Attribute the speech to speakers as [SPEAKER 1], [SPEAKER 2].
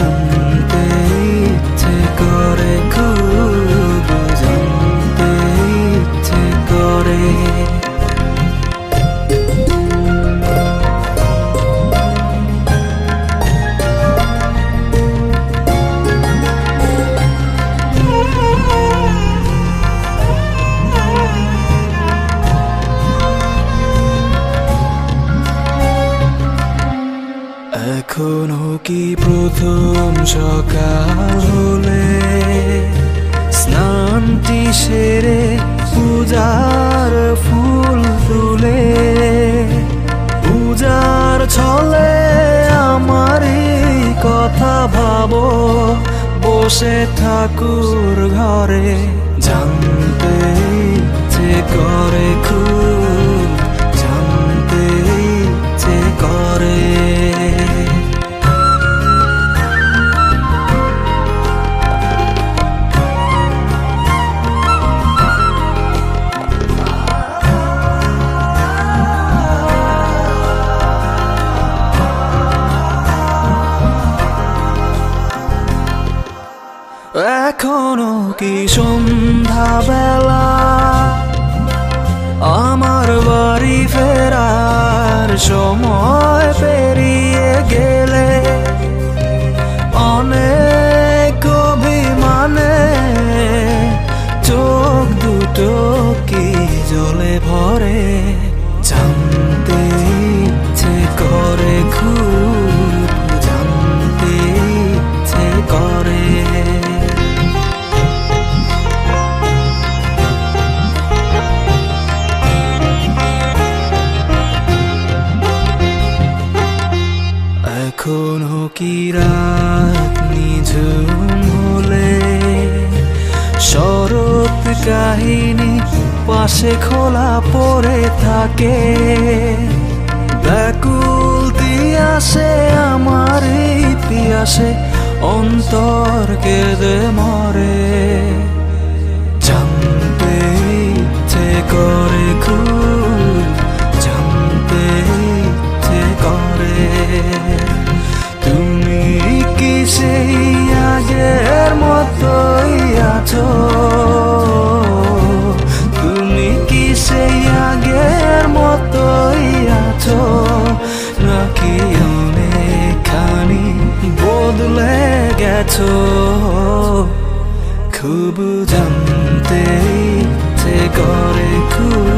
[SPEAKER 1] খুব এখনও কি প্রথম সকাল হলে স্নানটি সেরে পূজার ফুল তুলে? পূজার ছলে আমার এই কথা ভাবো। বসে ঠাকুর ঘরে এখনও কি সন্ধ্যা বেলা আমার বাড়ি ফেরার সময় এখনও কি রাত নিঝুম হলে? শরৎ কাহিনী পাশে খোলা পড়ে থাকে। ব্যাকুল দিয়াসে আমার ইতিহাসে অন্তর কেঁদে মরে। আছো তুমি কি সেই আগের মতোই আছো? নাকি অনেকখানি বদলে গেছো? খুব জানতে করে খুব